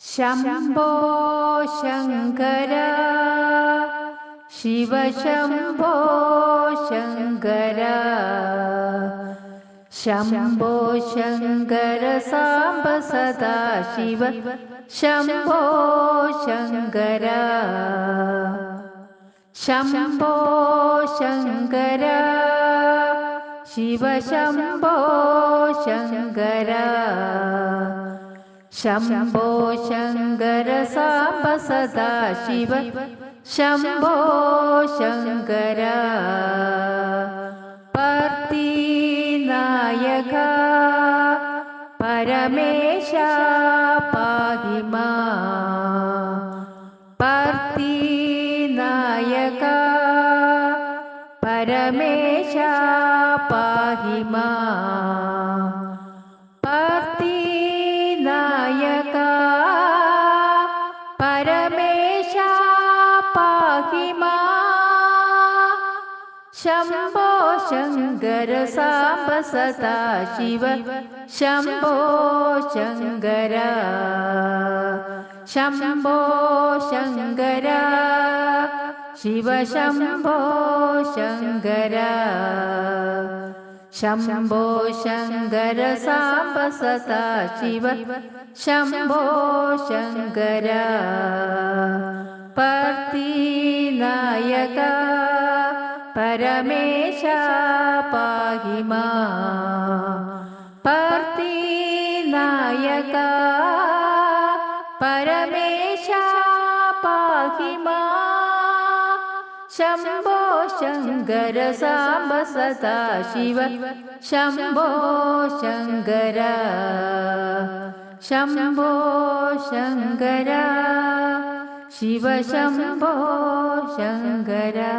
ശംഭോ ശങ്കര ശിവശംഭോ ശങ്കര. ശംഭോ ശങ്കര സാംബ സദാ ശിവ ശംഭോ ശങ്കര. ശംഭോ ശങ്കര ശിവശംഭോ ശങ്കര. ശംഭോ ശങ്കര സാംബ സദാ ശിവ. ശംഭോ ശങ്കര. പർത്തിനായക. പരമേശ പാഹി മാ പർത്തിനായക. പരമേശ പാഹി മാ പാഹി മാ ശംഭോ ശങ്കര സാംബ സദാ ശിവ. ശംഭോ ശങ്കര. ശംഭോ ശങ്കര. ശിവ ശംഭോ ശങ്കര. ശംഭോ ശങ്കര സാംബ സദാ ശിവ. ശംഭോ ശങ്കര. പർത്തിനായക പരമേശ പാഹി മാ. പർത്തിനായക പരമേശ പാഹി മാ. ശംഭോ ശങ്കര സാംബ സദാ ശിവ. ശംഭോ ശങ്കര. ശംഭോ ശങ്കര. शिवशं भो शङ्करा।